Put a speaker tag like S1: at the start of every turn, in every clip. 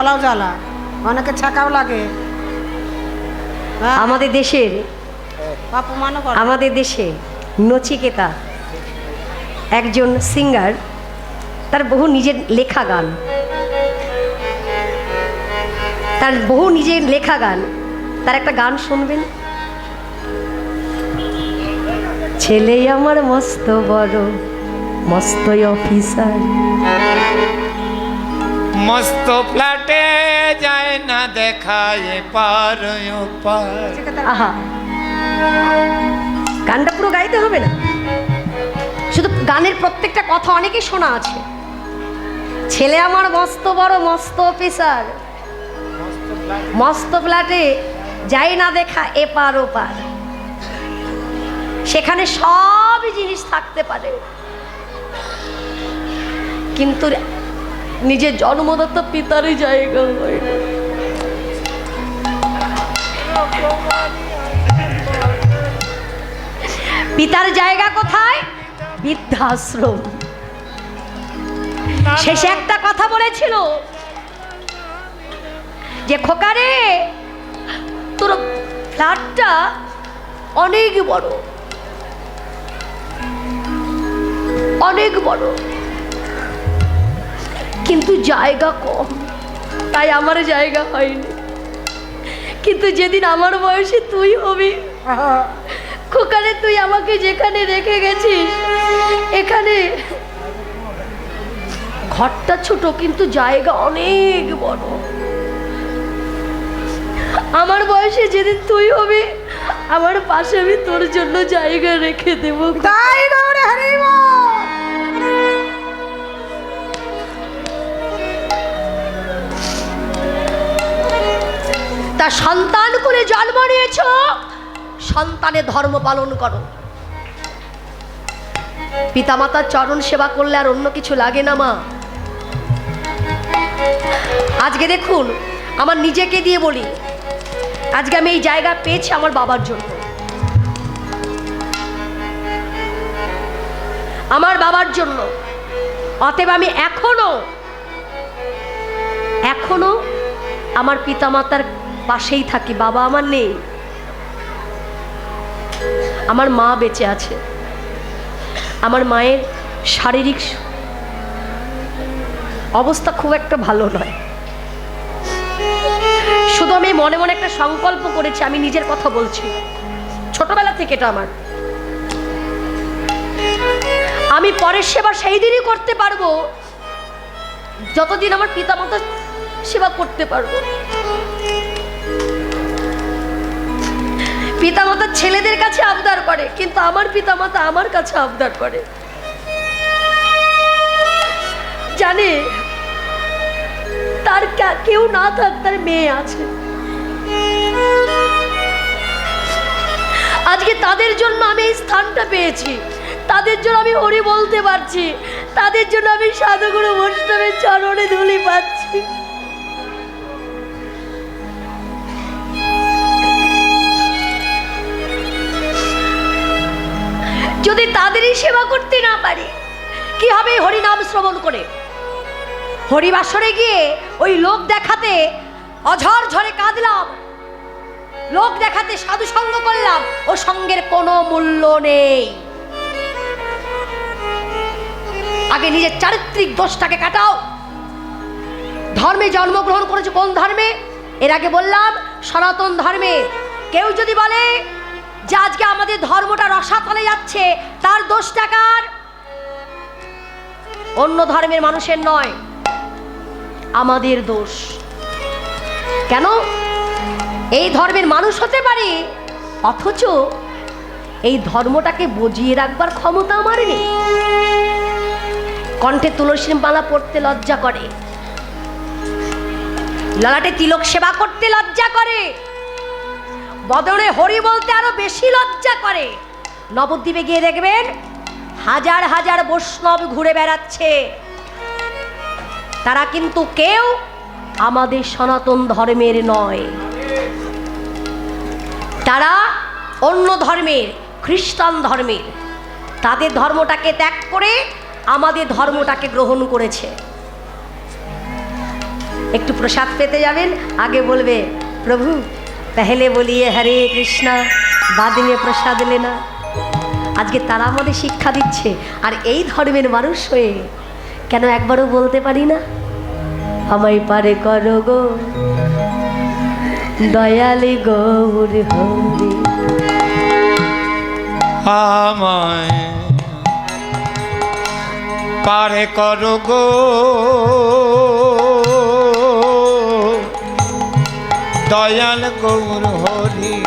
S1: জ্বালা অনেকে ছাকাও লাগে।
S2: আমাদের দেশের
S1: অপমানও করে
S2: আমাদের দেশে নচিকেতা একজন সিঙ্গার তার বহু নিজের লেখা গান। তার বহু নিজের লেখা গান। তার একটা গান শুনবেন? ছেলে আমার মস্ত বড় মস্ত অফিসার
S3: মস্ত ফ্ল্যাটে যায় না দেখায় পার
S2: গানটা পুরো গাইতে হবে না? শুধু গানের প্রত্যেকটা কথা অনেকেই শোনা আছে। ছেলে আমার মস্ত বড়, মস্ত অফিসার। মস্ত ফ্ল্যাটে যাই না দেখা এপার ওপার সেখানে সব জিনিস থাকতে পারে। কিন্তু নিজের জন্মদত্ত পিতারই জায়গা হয়। পিতার জায়গা কোথায়? বৃদ্ধাশ্রম। শেষে একটা কথা বলেছিল, যে খোকারে, তোর ফ্ল্যাটটা অনেক বড়। অনেক বড়। কিন্তু জায়গা কম। তাই আমার জায়গা হয়নি। কিন্তু যেদিন আমার বয়সে তুই হবি খোকারে তুই আমাকে যেখানে রেখে গেছিস, এখানে। ঘরটা ছোট, কিন্তু জায়গা অনেক বড়। আমার বয়সে যেদিন তুই হবি, আমার পাশে আমি তোর জন্য জায়গা রেখে দেবো।
S1: তাই দৌড়ে
S2: তা সন্তান করে জন্ম নিয়েছ, সন্তানের ধর্ম পালন করো। পিতামাতার চরণ সেবা করলে আর অন্য কিছু লাগে না, মা। আজকে দেখুন, আমার নিজেকে দিয়ে বলি, আজকে আমি এই জায়গা পেয়েছি আমার বাবার জন্য। আমার বাবার জন্য। অতএব আমি এখনও এখনও আমার পিতামাতার পাশেই থাকি, বাবা আমার নেই। আমার মা বেঁচে আছে। আমার মায়ের শারীরিক অবস্থা খুব একটা ভালো নয়। শুধু আমি মনে মনে একটা সংকল্প করেছি, আমি নিজের কথা বলছি। ছোটবেলা থেকে এটা আমার। আমি পরের সেবা সেই দিনই করতে পারব, যতদিন আমার পিতামাতা সেবা করতে পারব। পিতামাতা ছেলেদের কাছে আবদার করে, কিন্তু আমার পিতামাতা আমার কাছে আবদার করে। জানে, তার কেউ না থাক, তার মেয়ে আছে। আজকে তাদের জন্য আমি এই স্থানটা পেয়েছি। তাদের জন্য আমি হরি বলতে পারছি। তাদের জন্য আমি সাধুগুরু বৈষ্ণবের চরণে ধুলি পাচ্ছি। তাদেরই সেবা করতে না পারি। কি হবে হরিনাম শ্রবণ করে? হরিবাসরে গিয়ে ওই লোক দেখাতে অঝর ঝরে কাঁদলাম। লোক দেখাতে সাধু সঙ্গ করলাম, ও সঙ্গের কোনো মূল্য নেই। আগে নিজের চারিত্রিক দোষটাকে কাটাও। ধর্মে জন্মগ্রহণ করেছে কোন ধর্মে? এর আগে বললাম, সনাতন ধর্মে। কেউ যদি বলে যে আজকে আমাদের ধর্মটা রসাতলে যাচ্ছে, তার দোষ টাকার অন্য ধর্মের মানুষের নয়, আমাদের দোষ। কেন? এই ধর্মের মানুষ হতে পারে, অথচ এই ধর্মটাকে বজিয়ে রাখবার ক্ষমতা আমার নেই। কণ্ঠে তুলসীর মালা পড়তে লজ্জা করে, ললাটে তিলক সেবা করতে লজ্জা করে বদনে হরি বলতে আরও বেশি লজ্জা করে। নবদ্বীপে গিয়ে দেখবেন হাজার হাজার বৈষ্ণব ঘুরে বেড়াচ্ছে। তারা কিন্তু কেউ আমাদের সনাতন ধর্মের নয়। তারা অন্য ধর্মের, খ্রিস্টান ধর্মের। তাদের ধর্মটাকে ত্যাগ করে আমাদের ধর্মটাকে গ্রহণ করেছে। একটু প্রসাদ পেতে যাবেন, আগে বলবে, প্রভু পেহলে বলিয়ে হরে কৃষ্ণা বাদিনে প্রসাদ লেনা আজকে তারা আমাদের শিক্ষা দিচ্ছে, আর এই ধর্মের মানুষ হয়ে কেন একবারও বলতে পারি না? আমায় পারে করো গো, দয়ালি গৌর হরি।
S3: আমায় পারে করো গো দয়াল গৌর হরি।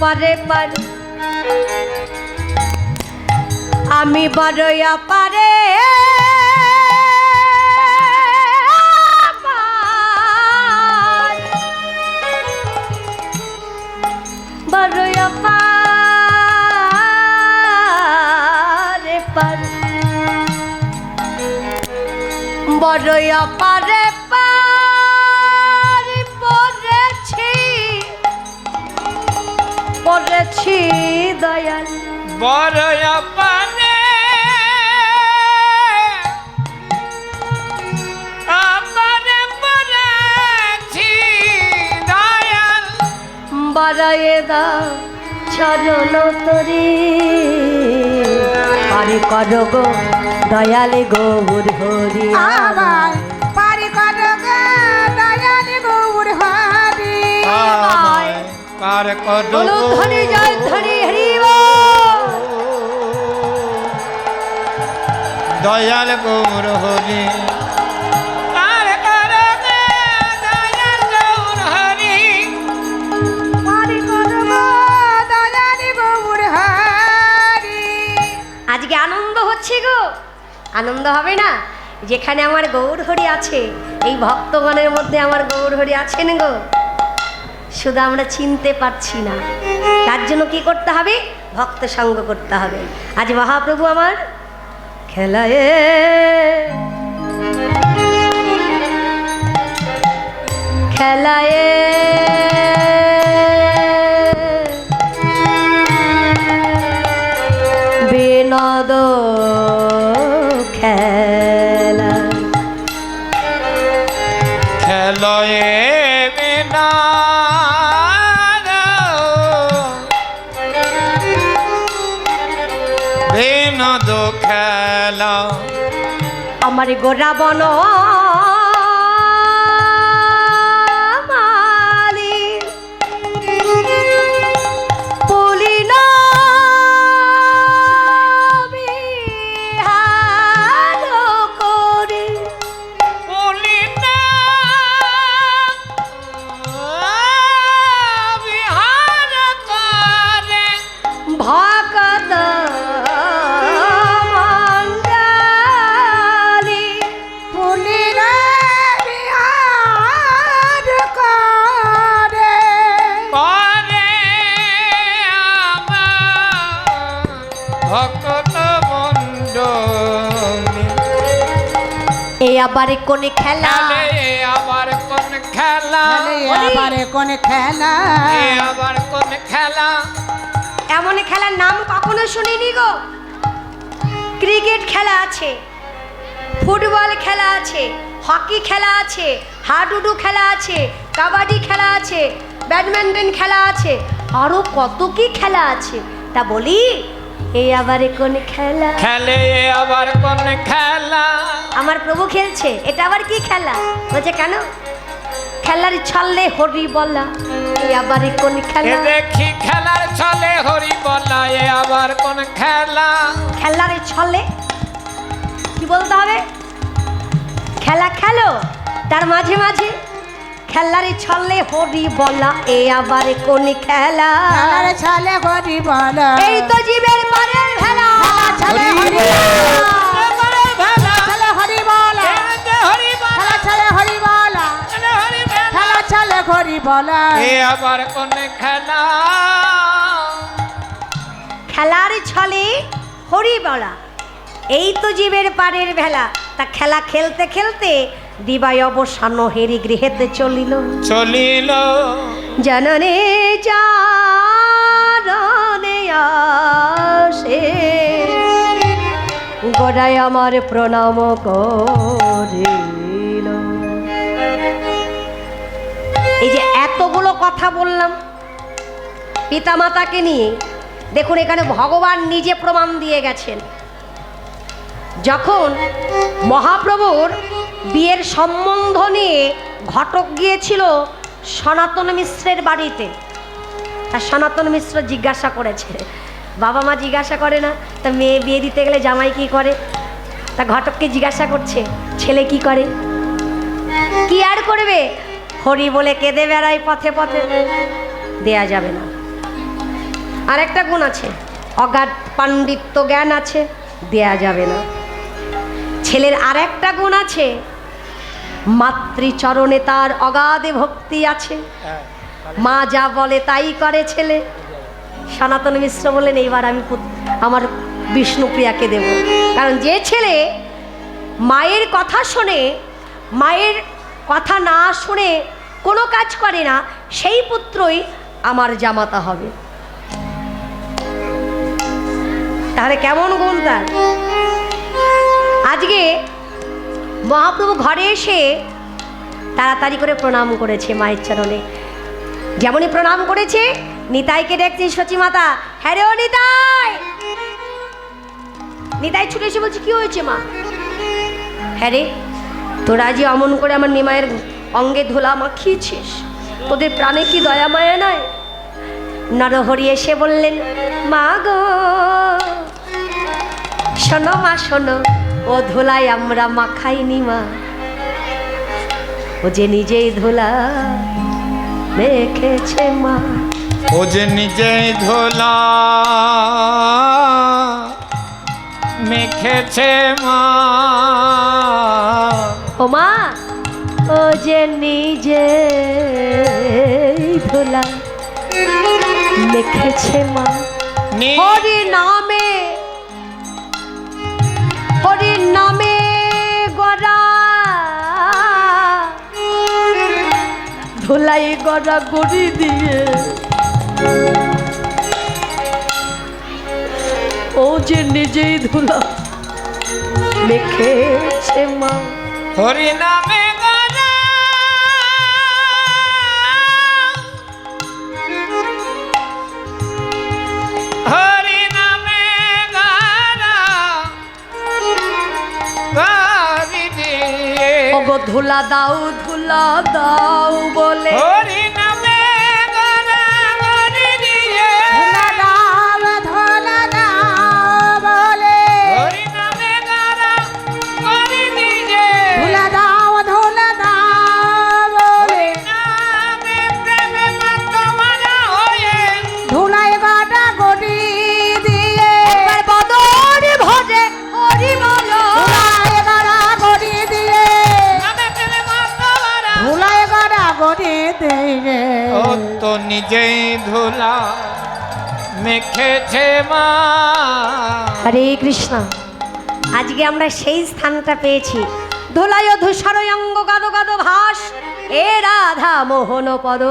S2: পারে পার। আমি বড়ই পারে বড়ই পারে পার। পারে পার পড়েছি দয়াল।
S3: বড় পানে। আমারে
S2: বাড়ায়ে দা চরণ তরি। পারি কর গো দয়ালে গৌর হরি।
S1: আমায় দয়াল গৌর হরি।
S3: পারি করো গো দয়ালি গৌর হরি।
S2: আজকে আনন্দ হচ্ছে গো। আনন্দ হবে না? যেখানে আমার গৌর হরি আছে এই ভক্তগণের মধ্যে আমার গৌর হরি আছেন গো। শুধু আমরা চিনতে পারছি না। তার জন্য কি করতে হবে? ভক্ত সঙ্গ করতে হবে। আজ মহাপ্রভু আমার খেলায় খেলায় আমার গোরা বন এই আবার কোনে খেলা?
S3: আবার কোন খেলা?
S1: আবারে কোন খেলা?
S3: এ আবার কোন খেলা?
S2: এমন খেলার নাম কখনো শুনিনি গো? ক্রিকেট খেলা আছে ফুটবল খেলা আছে হকি খেলা আছে হাডুডু খেলা আছে কাবাডি খেলা আছে ব্যাডমিন্টন খেলা আছে আরও কত কি খেলা আছে? তা বলি এই আবার কোন খেলা?
S3: খেলে এ আবার কোন খেলা?
S2: আমার প্রভু খেলছে এটা আবার কি খেলা? বলছে কেন? খেলার ছলে হরি বলা এই আবার কোন খেলা?
S3: দেখি খেলার ছলে হরি বলা এ আবার কোন খেলা?
S2: খেলার ছলে? কি বলতে হবে? খেলা খেলো তার মাঝে মাঝে খেলারে ছলে হরি বলা এ আবার কোন খেলা?
S1: খেলার ছলে হরি বলা।
S2: এই তো জীবের পারের ভেলা।
S1: ছলে হরি বল। হরি বল। খেলা ছলে হরি বল। খেলা হরি বল।
S3: এ আবার কোন খেলা?
S2: খেলার ছলে হরি বলা। এই তো জীবের পারের ভেলা। তা খেলা খেলতে খেলতে দিবাই অবসান হেরি গৃহেতে চলিল।
S3: চলিল।
S2: জননে জাননে আসে। গোড়ায় আমার প্রণাম করিল। এই যে এতগুলো কথা বললাম পিতামাতাকে নিয়ে দেখুন এখানে ভগবান নিজে প্রমাণ দিয়ে গেছেন। যখন মহাপ্রভুর বিয়ের সম্বন্ধ নিয়ে ঘটক গিয়েছিল সনাতন মিশ্রের বাড়িতে। তা সনাতন মিশ্র জিজ্ঞাসা করেছে, বাবা মা জিজ্ঞাসা করে না? তা মেয়ে বিয়ে দিতে গেলে জামাই কি করে? তা ঘটককে জিজ্ঞাসা করছে, ছেলে কি করে? কি আর করবে? হরি বলে কেঁদে বেড়ায় পথে পথে, দেয়া যাবে না। আর একটা গুণ আছে, অগাধ পাণ্ডিত্য জ্ঞান আছে, দেয়া যাবে না। ছেলের আর একটা গুণ আছে। মাতৃচরণে তার অগাধে ভক্তি আছে। মা যা বলে তাই করে ছেলে। সনাতন মিশ্র বললেন এইবার আমি আমার বিষ্ণুপ্রিয়াকে দেব। কারণ যে ছেলে মায়ের কথা শোনে মায়ের কথা না শুনে কোনো কাজ করে না সেই পুত্রই আমার জামাতা হবে। তাহলে কেমন গুণ তার? আজকে মহাপ্রভু ঘরে এসে তাড়াতাড়ি করে প্রণাম করেছে মায়ের চরণে। যেমনই প্রণাম করেছে, নিতাইকে দেখছি সচি মাতা। হ্যাঁ রে ও নিতাই! নিতাই ছুটে এসে বলছে, কি হয়েছে মা? হ্যাঁ রে, তোরা যে অমন করে আমার নিমায়ের অঙ্গে ধুলা মাখিয়েছিস, তোদের প্রাণে কি দয়া মায়া নয় নরহরি এসে বললেন, মা গো, শোনো মা, শোনো ও ধুলাই আমরা মাখাইনি মা। ও যে নিজেই ধুলা মেখেছে মা।
S3: ও যে নিজেই ধোলা মেখেছে মা।
S2: ও মা ও যে নিজে ধুলা মেখেছে মা।
S3: নি-
S2: হরি নামে। ধুলাই গড়া গড়ি দিয়ে। ও যে নিজেই ধুলা মেখেছে মা।
S3: হরি নামে
S2: ধুলা দাও ধুলা দাও বলে।
S3: নিজেই ধুলা মেখেছে মা।
S2: হরে কৃষ্ণ। আজকে আমরা সেই স্থানটা পেয়েছি। ধুলায় ধূসর অঙ্গ গাদ গাদ ভাস এ রাধা মোহন পদ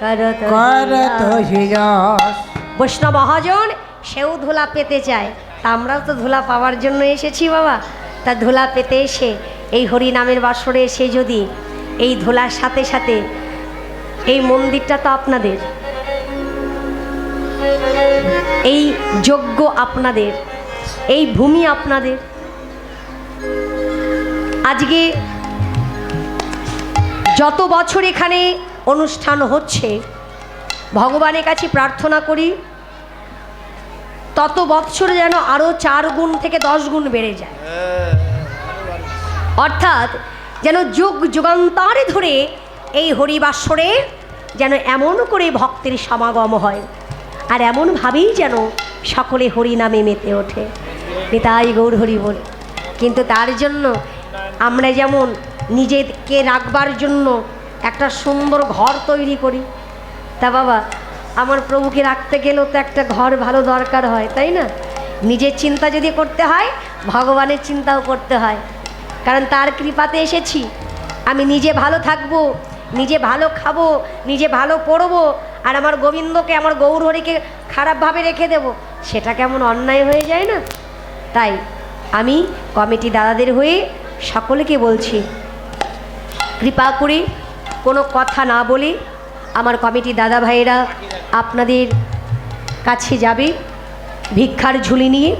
S2: করত
S1: করত হিয়স
S2: বৈষ্ণব মহাজন সেও ধুলা পেতে চায়। তা আমরাও তো ধুলা পাওয়ার জন্য এসেছি বাবা। তা ধুলা পেতে এসে এই হরি নামের বাসরে এসে যদি এই ধুলার সাথে সাথে এই মন্দিরটা তো আপনাদের। এই যজ্ঞ আপনাদের এই ভূমি আপনাদের। আজকে যত বছর এখানে অনুষ্ঠান হচ্ছে ভগবানের কাছে প্রার্থনা করি তত বছর যেন আরও চার গুণ থেকে দশ গুণ বেড়ে যায়। অর্থাৎ যেন যুগ যুগান্তরে ধরে এই হরিবাসরে যেন এমন করে ভক্তের সমাগম হয় আর এমনভাবেই যেন সকলে হরি নামে মেতে ওঠে। নিতাই গৌর হরি বল। কিন্তু তার জন্য আমরা যেমন নিজেকে রাখবার জন্য একটা সুন্দর ঘর তৈরি করি। তা বাবা, আমার প্রভুকে রাখতে গেলেও তো একটা ঘর ভালো দরকার হয়, তাই না? নিজের চিন্তা যদি করতে হয়, ভগবানের চিন্তাও করতে হয়। কারণ তার কৃপাতে এসেছি। আমি নিজে ভালো থাকব নিজে ভালো খাব, নিজে ভালো পড়ব, আর আমার গোবিন্দকে, আমার গৌরহরিকে খারাপভাবে রেখে দেব, সেটা কেমন অন্যায় হয়ে যায় না? তাই আমি কমিটি দাদাদের হয়ে সকলকে বলছি, কৃপা করে কোনো কথা না বলে আমার কমিটি দাদা ভাইয়েরা আপনাদের কাছে যাবে, ভিক্ষার ঝুলি নিয়ে।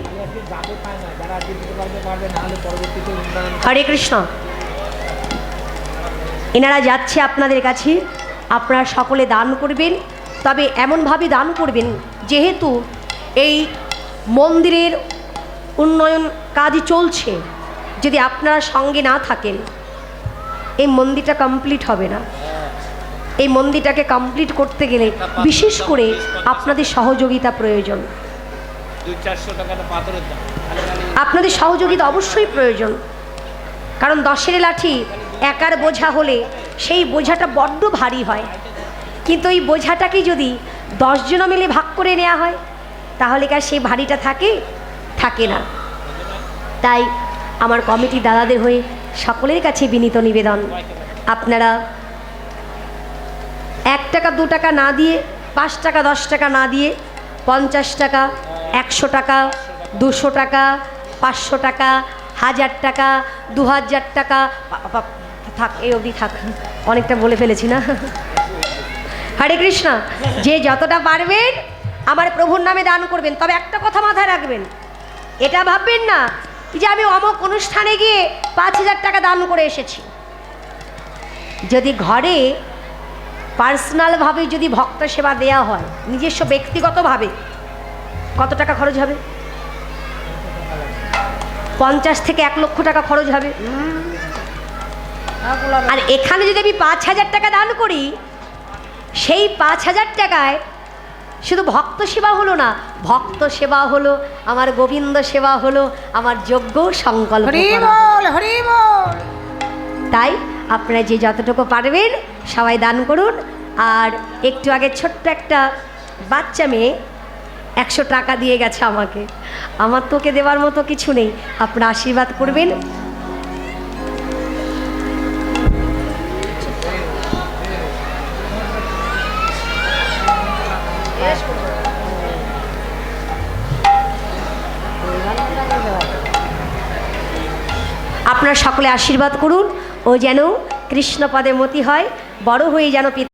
S2: হরে কৃষ্ণ। এনারা যাচ্ছে আপনাদের কাছে, আপনারা সকলে দান করবেন, তবে এমনভাবে দান করবেন যেহেতু এই মন্দিরের উন্নয়ন কাজ চলছে, যদি আপনারা সঙ্গে না থাকেন, এই মন্দিরটা কমপ্লিট হবে না। এই মন্দিরটাকে কমপ্লিট করতে গেলে বিশেষ করে আপনাদের সহযোগিতা প্রয়োজন। আপনাদের সহযোগিতা অবশ্যই প্রয়োজন, কারণ দশের লাঠি একার বোঝা হলে সেই বোঝাটা বড্ড ভারী হয়। কিন্তু এই বোঝাটাকে যদি দশজনা মিলে ভাগ করে নেওয়া হয়, তাহলে কি আর সেই ভারীটা থাকে? থাকে না। তাই আমার কমিটি দাদাদের হয়ে সকলের কাছে বিনীত নিবেদন। আপনারা এক টাকা, দু টাকা না দিয়ে, পাঁচ টাকা, দশ টাকা না দিয়ে, পঞ্চাশ টাকা, একশো টাকা, দুশো টাকা, পাঁচশো টাকা, হাজার টাকা দু হাজার টাকা থাক, এই অবধি থাক। অনেকটা বলে ফেলেছি না? হরে কৃষ্ণ, যে যতটা পারবেন আমার প্রভুর নামে দান করবেন। তবে একটা কথা মাথায় রাখবেন, এটা ভাববেন না যে আমি অমক অনুষ্ঠানে গিয়ে পাঁচ হাজার টাকা দান করে এসেছি। যদি ঘরে পার্সোনালভাবে যদি ভক্ত সেবা দেয়া হয়, নিজস্ব ব্যক্তিগতভাবে, কত টাকা খরচ হবে? পঞ্চাশ থেকে এক লক্ষ টাকা খরচ হবে। আর এখানে যদি আমি পাঁচ হাজার টাকা দান করি সেই পাঁচ হাজার টাকায় শুধু ভক্ত সেবা হলো না ভক্ত সেবা হলো আমার গোবিন্দ সেবা হলো আমার যোগ্য সংকল্প তাই আপনারা যে যতটুকু পারবেন সবাই দান করুন। আর একটু আগে ছোট্ট একটা বাচ্চা মেয়ে একশো টাকা দিয়ে গেছে আমাকে। আমার তোকে দেওয়ার মতো কিছু নেই। আপনারা আশীর্বাদ করবেন। আপনারা সকলে আশীর্বাদ করুন ও যেন কৃষ্ণপদে মতি হয় বড় হয়ে যেন